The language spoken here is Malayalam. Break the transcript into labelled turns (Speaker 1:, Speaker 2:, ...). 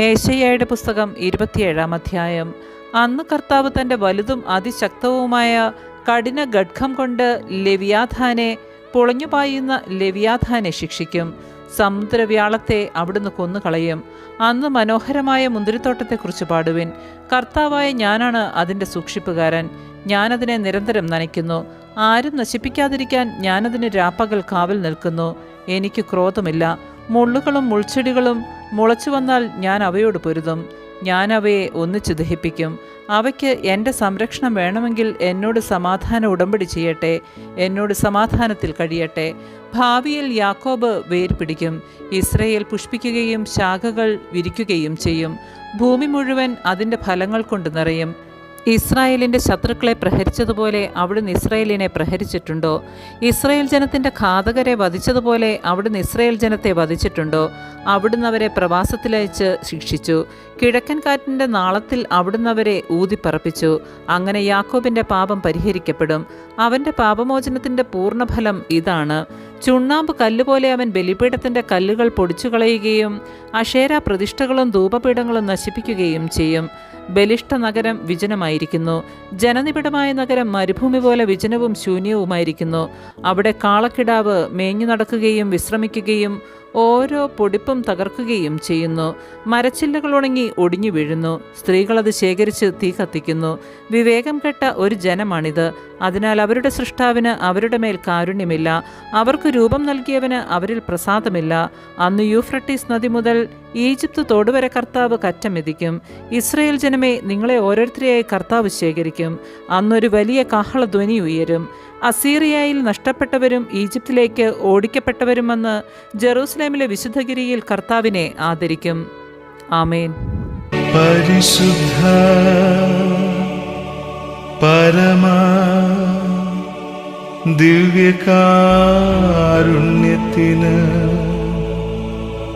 Speaker 1: ഏശയ്യയുടെ പുസ്തകം ഇരുപത്തിയേഴാം അധ്യായം. അന്ന് കർത്താവ് തന്റെ വലുതും അതിശക്തവുമായ കഠിന ഗഡ്ഖം കൊണ്ട് ലവ്യാധാനെ പൊളഞ്ഞുപായുന്ന ലവ്യാധാനെ ശിക്ഷിക്കും. സമുദ്രവ്യാളത്തെ അവിടുന്ന് കൊന്നുകളയും. അന്ന് മനോഹരമായ മുന്തിരിത്തോട്ടത്തെക്കുറിച്ച് പാടുവിൻ. കർത്താവായ ഞാനാണ് അതിന്റെ സൂക്ഷിപ്പുകാരൻ. ഞാനതിനെ നിരന്തരം നനയ്ക്കുന്നു. ആരും നശിപ്പിക്കാതിരിക്കാൻ ഞാനതിന് രാപ്പകൽ കാവൽ നിൽക്കുന്നു. എനിക്ക് ക്രോധമില്ല. മുള്ളുകളും മുൾച്ചെടികളും മുളച്ചു വന്നാൽ ഞാൻ അവയോട് പൊരുതും. ഞാൻ അവയെ ഒന്നിച്ചു ദഹിപ്പിക്കും. അവയ്ക്ക് എന്റെ സംരക്ഷണം വേണമെങ്കിൽ എന്നോട് സമാധാന ഉടമ്പടി ചെയ്യട്ടെ. എന്നോട് സമാധാനത്തിൽ കഴിയട്ടെ. ഭാവിയിൽ യാക്കോബ് വേര് പിടിക്കും ഇസ്രയേൽ പുഷ്പിക്കുകയും ശാഖകൾ വിരിക്കുകയും ചെയ്യും. ഭൂമി മുഴുവൻ അതിന്റെ ഫലങ്ങൾ കൊണ്ട് നിറയും. ഇസ്രായേലിന്റെ ശത്രുക്കളെ പ്രഹരിച്ചതുപോലെ അവിടുന്ന് ഇസ്രായേലിനെ പ്രഹരിച്ചിട്ടുണ്ടോ? ഇസ്രായേൽ ജനത്തിന്റെ ഘാതകരെ വധിച്ചതുപോലെ അവിടുന്ന് ഇസ്രായേൽ ജനത്തെ വധിച്ചിട്ടുണ്ടോ? അവിടുന്ന് അവരെ പ്രവാസത്തിലയച്ച് ശിക്ഷിച്ചു. കിഴക്കൻ കാറ്റിന്റെ നാളത്തിൽ അവിടുന്ന് അവരെ ഊതിപ്പറപ്പിച്ചു. അങ്ങനെ യാക്കോബിന്റെ പാപം പരിഹരിക്കപ്പെടും. അവന്റെ പാപമോചനത്തിന്റെ പൂർണഫലം ഇതാണ്. ചുണ്ണാമ്പ് കല്ലുപോലെ അവൻ ബലിപീഠത്തിന്റെ കല്ലുകൾ പൊടിച്ചു കളയുകയും അഷേര പ്രതിഷ്ഠകളും ധൂപപീഠങ്ങളും നശിപ്പിക്കുകയും ചെയ്യും. ബലിഷ്ഠ നഗരം വിജനമായിരിക്കുന്നു. ജനനിബിഡമായ നഗരം മരുഭൂമി പോലെ വിജനവും ശൂന്യവുമായിരിക്കുന്നു. അവിടെ കാളക്കിടാവ് മേഞ്ഞു നടക്കുകയും വിശ്രമിക്കുകയും ഓരോ പൊടിപ്പും തകർക്കുകയും ചെയ്യുന്നു. മരച്ചില്ലകൾ ഉണങ്ങി ഒടിഞ്ഞു വീഴുന്നു. സ്ത്രീകളത് ശേഖരിച്ച് തീ കത്തിക്കുന്നു. വിവേകം കെട്ട ഒരു ജനമാണിത്. അതിനാൽ അവരുടെ സൃഷ്ടാവിന് അവരുടെ മേൽ കാരുണ്യമില്ല. അവർക്ക് രൂപം നൽകിയവന് അവരിൽ പ്രസാദമില്ല. അന്ന് യൂഫ്രട്ടീസ് നദി മുതൽ ഈജിപ്ത് തോടുവരെ കർത്താവ് കറ്റമെതിക്കും. ഇസ്രയേൽ ജനമേ നിങ്ങളെ ഓരോരുത്തരെയായി കർത്താവ് ശേഖരിക്കും. അന്നൊരു വലിയ കാഹളധ്വനി ഉയരും. അസീറിയയിൽ നഷ്ടപ്പെട്ടവരും ഈജിപ്തിലേക്ക് ഓടിക്കപ്പെട്ടവരും വന്ന് ജെറൂസലേമിലെ വിശുദ്ധഗിരിയിൽ കർത്താവിനെ ആദരിക്കും. ആമേൻ.
Speaker 2: പരിശുദ്ധ പരമ ദിവ്യകാരുണ്യത്തിന്